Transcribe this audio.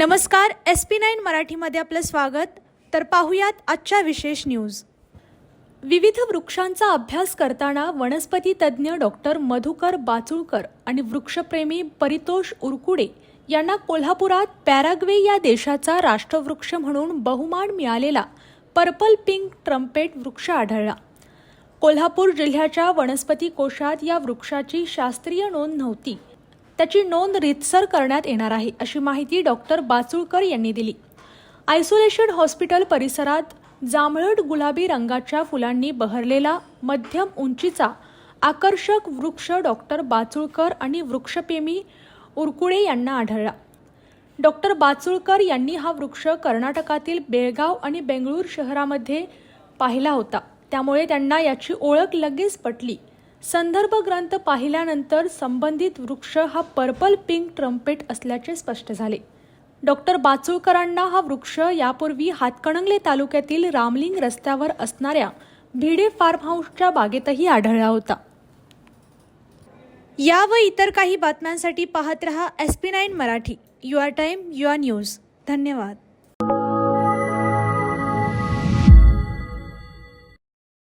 नमस्कार S P nine मराठीमध्ये आपलं स्वागत. तर पाहुयात आजच्या विशेष न्यूज. विविध वृक्षांचा अभ्यास करताना वनस्पती तज्ज्ञ डॉक्टर मधुकर बाचुळकर आणि वृक्षप्रेमी परितोष उरकुडे यांना कोल्हापुरात पॅराग्वे या देशाचा राष्ट्रवृक्ष म्हणून बहुमान मिळालेला पर्पल पिंक ट्रम्पेट वृक्ष आढळला. कोल्हापूर जिल्ह्याच्या वनस्पती कोशात या वृक्षाची शास्त्रीय नोंद नव्हती. त्याची नोंद रितसर करण्यात येणार आहे अशी माहिती डॉक्टर बाचुळकर यांनी दिली. आयसोलेशन हॉस्पिटल परिसरात जांभळट गुलाबी रंगाच्या फुलांनी बहरलेला मध्यम उंचीचा आकर्षक वृक्ष डॉक्टर बाचुळकर आणि वृक्षप्रेमी उरकुडे यांना आढळला. डॉक्टर बाचुळकर यांनी हा वृक्ष कर्नाटकातील बेळगाव आणि बेंगळूर शहरामध्ये पाहिला होता. त्यामुळे त्यांना याची ओळख लगेच पटली. संदर्भ ग्रंथ पाहिल्यानंतर संबंधित वृक्ष हा पर्पल पिंक ट्रम्पेट असल्याचे स्पष्ट झाले. डॉक्टर बाचुळकरांना हा वृक्ष यापूर्वी हातकणंगले तालुक्यातील रामलिंग रस्त्यावर असणाऱ्या भिडे फार्म हाऊसच्या बागेतही आढळला होता. या व इतर काही बातम्यांसाठी पाहत रहा S P nine Marathi. Your time your news. धन्यवाद.